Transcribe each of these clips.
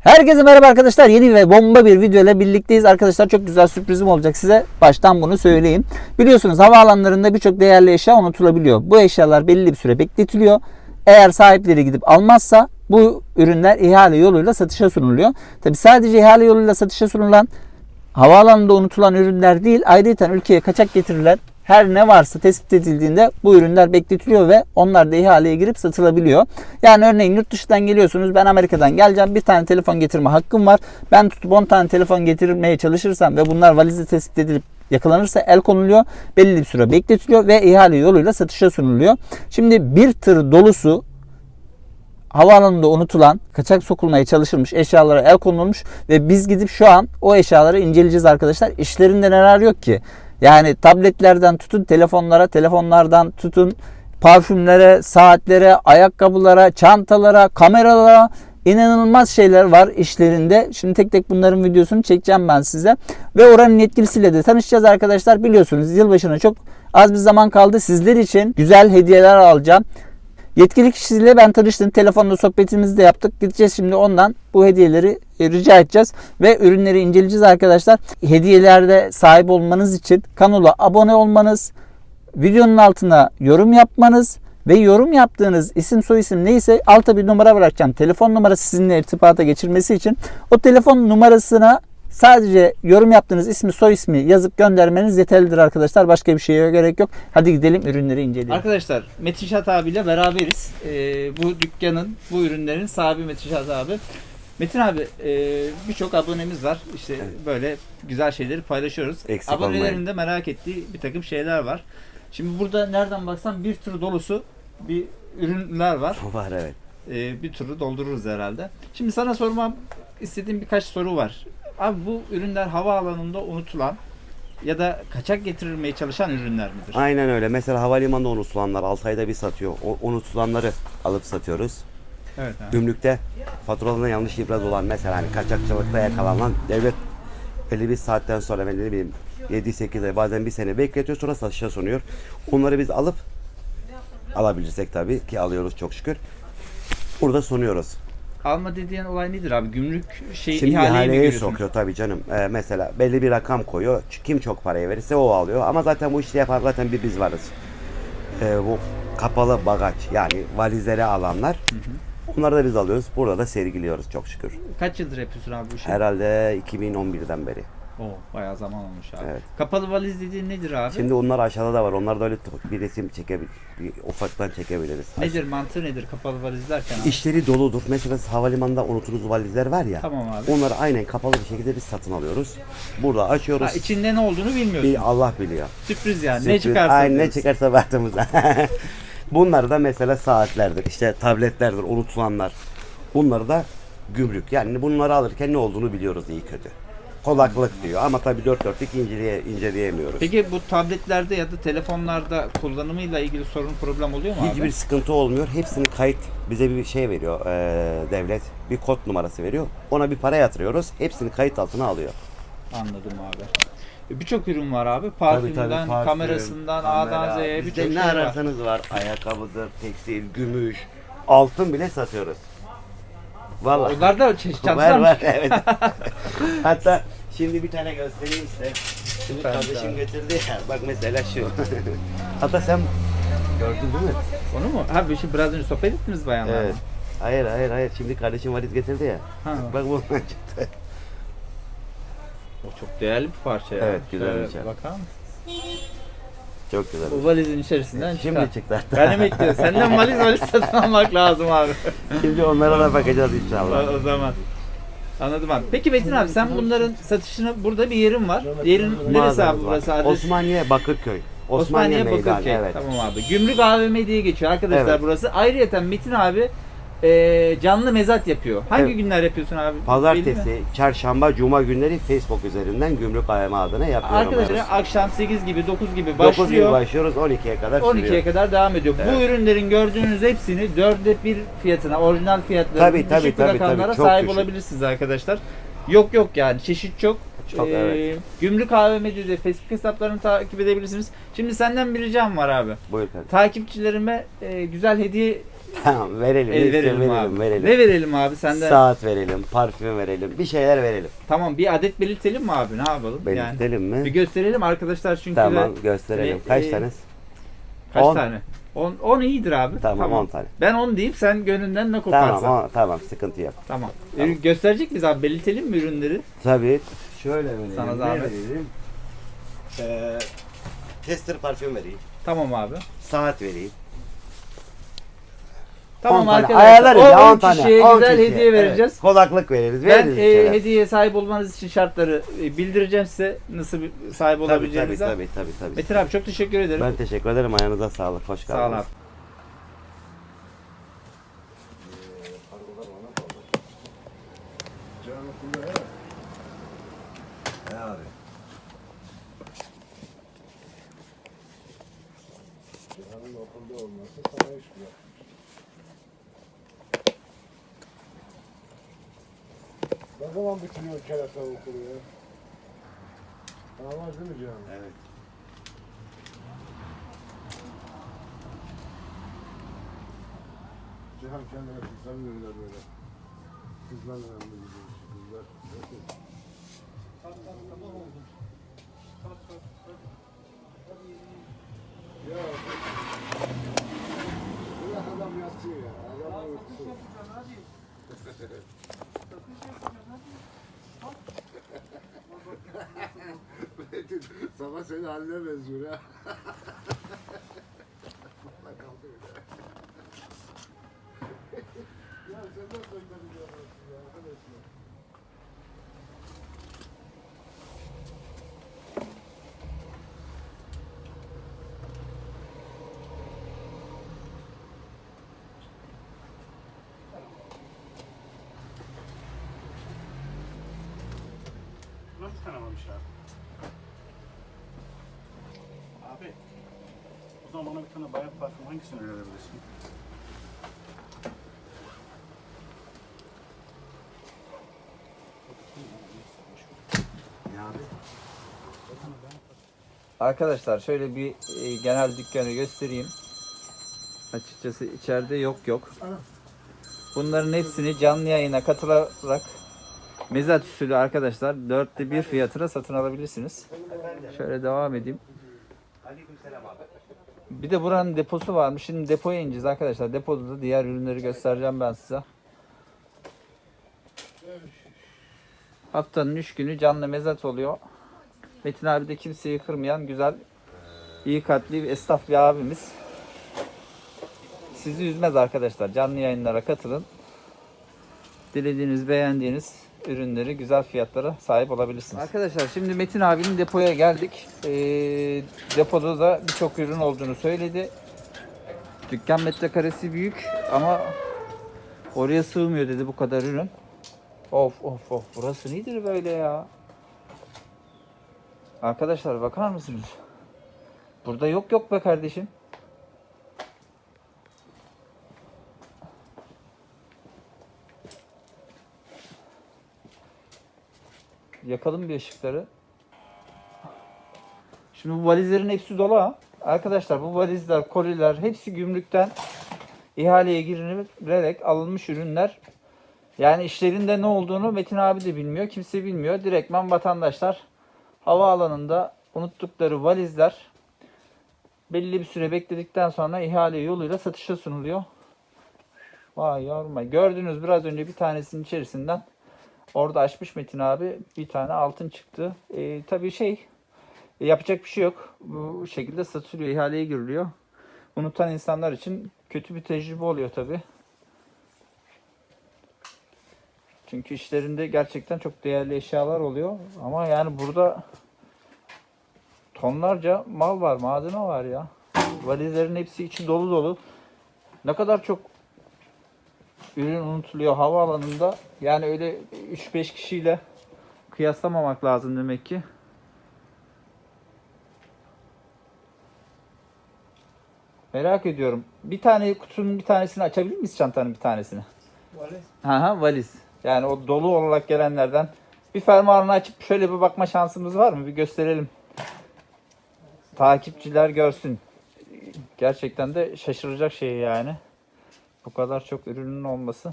Herkese merhaba arkadaşlar. Yeni ve bomba bir video ile birlikteyiz. Arkadaşlar çok güzel sürprizim olacak size. Baştan bunu söyleyeyim. Biliyorsunuz havaalanlarında birçok değerli eşya unutulabiliyor. Bu eşyalar belli bir süre bekletiliyor. Eğer sahipleri gidip almazsa bu ürünler ihale yoluyla satışa sunuluyor. Tabi sadece ihale yoluyla satışa sunulan havaalanında unutulan ürünler değil ayrıca ülkeye kaçak getirilen her ne varsa tespit edildiğinde bu ürünler bekletiliyor ve onlar da ihaleye girip satılabiliyor. Yani örneğin yurt dışından geliyorsunuz ben Amerika'dan geleceğim bir tane telefon getirme hakkım var. Ben tutup 10 tane telefon getirmeye çalışırsam ve bunlar valizde tespit edilip yakalanırsa el konuluyor. Belli bir süre bekletiliyor ve ihale yoluyla satışa sunuluyor. Şimdi bir tır dolusu havaalanında unutulan, kaçak sokulmaya çalışılmış eşyalara el konulmuş ve biz gidip şu an o eşyaları inceleyeceğiz arkadaşlar. İşlerinde neler yok ki? Yani tabletlerden tutun telefonlara, telefonlardan tutun parfümlere, saatlere, ayakkabılara, çantalara, kameralara inanılmaz şeyler var işlerinde. Şimdi tek tek bunların videosunu çekeceğim ben size. Ve oranın yetkilisiyle de tanışacağız arkadaşlar. Biliyorsunuz yılbaşına çok az bir zaman kaldı. Sizler için güzel hediyeler alacağım. Yetkili kişiyle ben tanıştım. Telefonla sohbetimizi de yaptık. Gideceğiz şimdi ondan bu hediyeleri rica edeceğiz. Ve ürünleri inceleyeceğiz arkadaşlar. Hediyelerde sahip olmanız için kanala abone olmanız, videonun altına yorum yapmanız ve yorum yaptığınız isim soyisim neyse alta bir numara bırakacağım. Telefon numarası sizinle irtibata geçirmesi için o telefon numarasına sadece yorum yaptığınız ismi soy ismi yazıp göndermeniz yeterlidir arkadaşlar. Başka bir şeye gerek yok. Hadi gidelim ürünleri inceleyelim. Arkadaşlar Metin Şat abiyle beraberiz. Ee, bu dükkanın, bu ürünlerin sahibi Metin Şat abi. Metin abi e, birçok abonemiz var. İşte böyle güzel şeyleri paylaşıyoruz. Eksik Abonelerin olmayın. de merak ettiği bir takım şeyler var. Şimdi burada nereden baksan bir tır dolusu bir ürünler var. Var evet. Ee, bir turu doldururuz herhalde. Şimdi sana sormam istediğim birkaç soru var. Abi bu ürünler havaalanında unutulan ya da kaçak getirilmeye çalışan ürünler midir? Aynen öyle. Mesela havalimanında unutulanlar 6 ayda bir satıyor. O unutulanları alıp satıyoruz. Evet. Gümrükte faturalarında yanlış ibraz olan mesela hani kaçakçılıkta yakalanan devlet belli bir saatten sonra ben ne bileyim 7-8 ay bazen bir sene bekletiyor sonra satışa sunuyor. Onları biz alıp alabilirsek tabii ki alıyoruz çok şükür. Burada sunuyoruz. Alma dediğin olay nedir abi? Gümrük şey Şimdi ihaleye görüyorsun? sokuyor tabii canım. Ee, mesela belli bir rakam koyuyor. Kim çok parayı verirse o alıyor. Ama zaten bu işi yapan zaten bir biz varız. Ee, bu kapalı bagaj yani valizleri alanlar. Onları da biz alıyoruz. Burada da sergiliyoruz çok şükür. Kaç yıldır yapıyorsun abi bu işi? Herhalde 2011'den beri. Oo, bayağı zaman olmuş abi. Evet. Kapalı valiz dediğin nedir abi? Şimdi onlar aşağıda da var. Onlar da öyle bir resim çekebil bir ufaktan çekebiliriz. nedir mantığı nedir kapalı valiz derken? abi? İşleri doludur. Mesela havalimanında unutunuz valizler var ya. Tamam abi. Onları aynen kapalı bir şekilde biz satın alıyoruz. Burada açıyoruz. Ha, içinde ne olduğunu bilmiyorsun. Bir Allah biliyor. Sürpriz yani. Ne Sürpriz. çıkarsa. Aynen ne diyorsun. çıkarsa baktığımızda. Bunlar da mesela saatlerdir, işte tabletlerdir, unutulanlar. Bunları da gümrük. Yani bunları alırken ne olduğunu biliyoruz iyi kötü. Kulaklık diyor ama tabii dört dörtlük inceleye, inceleyemiyoruz. Peki bu tabletlerde ya da telefonlarda kullanımıyla ilgili sorun problem oluyor mu Hiçbir abi? sıkıntı olmuyor. Hepsini kayıt bize bir şey veriyor eee, devlet. Bir kod numarası veriyor. Ona bir para yatırıyoruz. Hepsini kayıt altına alıyor. Anladım abi. Birçok ürün var abi. Parfümden, parfüm, kamerasından, kamera, A'dan Z'ye birçok ne şey var. ararsanız var. Ayakkabıdır, tekstil, gümüş, altın bile satıyoruz. Vallahi. Onlar da çeşit var var evet. Hatta şimdi bir tane göstereyim size. Şimdi Süper kardeşim abi. getirdi ya. Bak mesela şu. Hatta sen gördün değil mi? Onu mu? Abi şimdi biraz önce sohbet ettiniz bayanlarla. Evet. Hayır hayır hayır. Şimdi kardeşim valiz getirdi ya. Ha. Bak bu. O çok değerli bir parça ya. Evet, güzel Şöyle bir şey. Bakar mısın? Çok güzel. Bu valizin içerisinden çıkar. Şimdi çıktı hatta. Ben de bekliyorum. Senden valiz valiz satın almak lazım abi. Şimdi onlara da bakacağız inşallah. o zaman. Anladım abi. Peki Metin abi sen bunların satışını burada bir yerin var. Yerin neresi Mağazamız abi var. burası adres? Osmaniye Bakırköy. Osmaniye, Osmaniye Meydan. Bakırköy. Evet. Tamam abi. Gümrük AVM diye geçiyor arkadaşlar Evet. burası. Ayrıca Metin abi e, canlı mezat yapıyor. Hangi Evet. günler yapıyorsun abi? Belli mi? Pazartesi, çarşamba, cuma günleri Facebook üzerinden Gümrük AYM adına yapıyorum. Arkadaşlar akşam 8 gibi 9 gibi 9 gibi başlıyor. başlıyoruz 12'ye kadar 12'ye sürüyor. kadar devam ediyor. Bu ürünlerin gördüğünüz hepsini 4'e 1 fiyatına, orijinal fiyatlara, Tabii, tabii, düşük tabii, rakamlara tabii. Çok sahip düşük. olabilirsiniz arkadaşlar. Yok yok yani çeşit çok. Çok, evet. Gümrük AVM'de de Facebook hesaplarını takip edebilirsiniz. Şimdi senden bir ricam var abi. Buyur kardeşim. Takipçilerime e, güzel hediye Tamam verelim. E, Ne verelim, istiyorsun? abi. verelim. Ne verelim abi senden? Saat verelim, parfüm verelim, bir şeyler verelim. Tamam bir adet belirtelim mi abi? Ne yapalım? Yani Belirtelim mi? bir gösterelim arkadaşlar çünkü Tamam de- gösterelim. Hani, Kaç e, tane? kaç On. tane? 10 10 iyidir abi. Tamam, on tane. Ben 10 deyip sen gönlünden ne koparsan. Tamam, o- tamam sıkıntı yok. Tamam. Ürün gösterecek miyiz abi? Belirtelim mi ürünleri? Tabii. Şöyle verelim. Sana zahmet. verelim? Ee, tester parfüm vereyim. Tamam abi. Saat vereyim. Tamam 10 tane. arkadaşlar. Ayarlarız o ya 10 10 tane. kişiye 10 güzel kişiye. hediye Evet, vereceğiz. Kulaklık veririz. Ben veririz e, hediyeye sahip olmanız için şartları e, bildireceğim size nasıl bir sahip Tabii tabii tabii tabii. tabii. Metin abi çok teşekkür ederim. Ben teşekkür ederim. Ayağınıza sağlık. Hoş geldiniz. Sağ ol abi. Ne zaman bitiriyor kerata okulu ya? Damat değil mi canım? Evet. Cihan kendine kızlar verirler böyle. Kızlar önemli gibi. Kızlar. Ya. Bırak adam yatsın ya. Adam uykusu. Sabah seni haline benziyor ha. Vallahi kaldı öyle. Ya sen nasıl öyle ya arkadaşlar? Tanımamışlar? Abi, o zaman bana bir tane bayan parfüm hangisini önerebilirsin? Ne abi? Arkadaşlar şöyle bir e, genel dükkanı göstereyim. Açıkçası içeride yok yok. Bunların hepsini canlı yayına katılarak mezat usulü arkadaşlar dörtte bir fiyatına satın alabilirsiniz. Şöyle devam edeyim. Bir de buranın deposu varmış. Şimdi depoya ineceğiz arkadaşlar. Depoda da diğer ürünleri göstereceğim ben size. Haftanın 3 günü canlı mezat oluyor. Metin abi de kimseyi kırmayan güzel, iyi kalpli esnaf bir abimiz. Sizi üzmez arkadaşlar. Canlı yayınlara katılın. Dilediğiniz, beğendiğiniz ürünleri güzel fiyatlara sahip olabilirsiniz. Arkadaşlar şimdi Metin abinin depoya geldik. Ee, depoda da birçok ürün olduğunu söyledi. Dükkan metrekaresi büyük ama oraya sığmıyor dedi bu kadar ürün. Of of of burası nedir böyle ya? Arkadaşlar bakar mısınız? Burada yok yok be kardeşim. Yakalım bir ışıkları. Şimdi bu valizlerin hepsi dolu ha. Arkadaşlar bu valizler, koliler hepsi gümrükten ihaleye girilerek alınmış ürünler. Yani işlerinde ne olduğunu Metin abi de bilmiyor, kimse bilmiyor. Direktmen vatandaşlar havaalanında unuttukları valizler belli bir süre bekledikten sonra ihale yoluyla satışa sunuluyor. Vay yavrum vay. Gördünüz biraz önce bir tanesinin içerisinden orada açmış Metin abi bir tane altın çıktı. Ee, tabii şey e, yapacak bir şey yok. Bu şekilde satılıyor, ihaleye giriliyor. Unutan insanlar için kötü bir tecrübe oluyor tabii. Çünkü işlerinde gerçekten çok değerli eşyalar oluyor. Ama yani burada tonlarca mal var, malzeme var ya. Valizlerin hepsi içi dolu dolu. Ne kadar çok ürün unutuluyor havaalanında. Yani öyle 3-5 kişiyle kıyaslamamak lazım demek ki. Merak ediyorum. Bir tane kutunun bir tanesini açabilir miyiz çantanın bir tanesini? Valiz. Ha ha valiz. Yani o dolu olarak gelenlerden bir fermuarını açıp şöyle bir bakma şansımız var mı? Bir gösterelim. Takipçiler görsün. Gerçekten de şaşıracak şey yani. Bu kadar çok ürünün olması.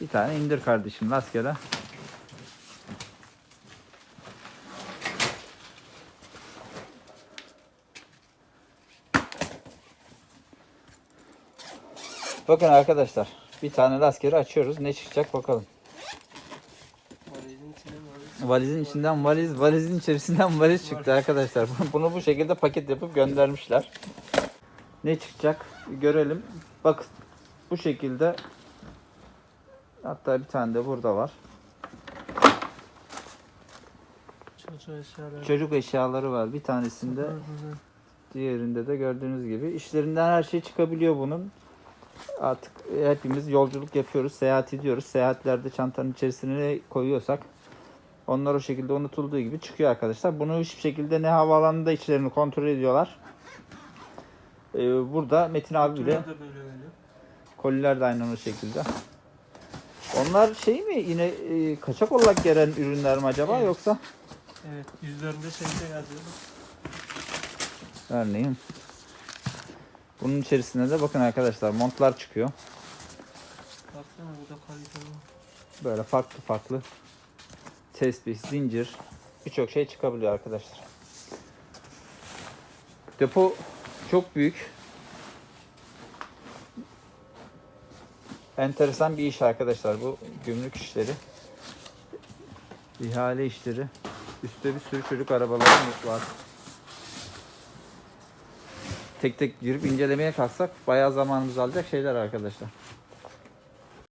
Bir tane indir kardeşim rastgele. Bakın arkadaşlar. Bir tane rastgele açıyoruz. Ne çıkacak bakalım. Valizin içinden valiz, valizin içerisinden valiz çıktı arkadaşlar. Bunu bu şekilde paket yapıp göndermişler. Ne çıkacak görelim. Bak bu şekilde hatta bir tane de burada var. Çocuğu eşyaları. Çocuk eşyaları var. Bir tanesinde diğerinde de gördüğünüz gibi işlerinden her şey çıkabiliyor bunun. Artık hepimiz yolculuk yapıyoruz, seyahat ediyoruz. Seyahatlerde çantanın içerisine ne koyuyorsak onlar o şekilde unutulduğu gibi çıkıyor arkadaşlar. Bunu hiçbir şekilde ne havaalanında içlerini kontrol ediyorlar. Ee, burada Metin abi bile koliler de aynı o şekilde. Onlar şey mi yine e, kaçak olarak gelen ürünler mi acaba Evet. yoksa? Evet yüzlerinde şeyde yazıyor. Örneğin. Bunun içerisinde de bakın arkadaşlar montlar çıkıyor. Baksana burada kaliteli. Böyle farklı farklı tesbih, zincir birçok şey çıkabiliyor arkadaşlar. Depo çok büyük. Enteresan bir iş arkadaşlar bu gümrük işleri. İhale işleri. Üstte bir sürü çocuk arabaları var. Tek tek girip incelemeye kalksak bayağı zamanımız alacak şeyler arkadaşlar.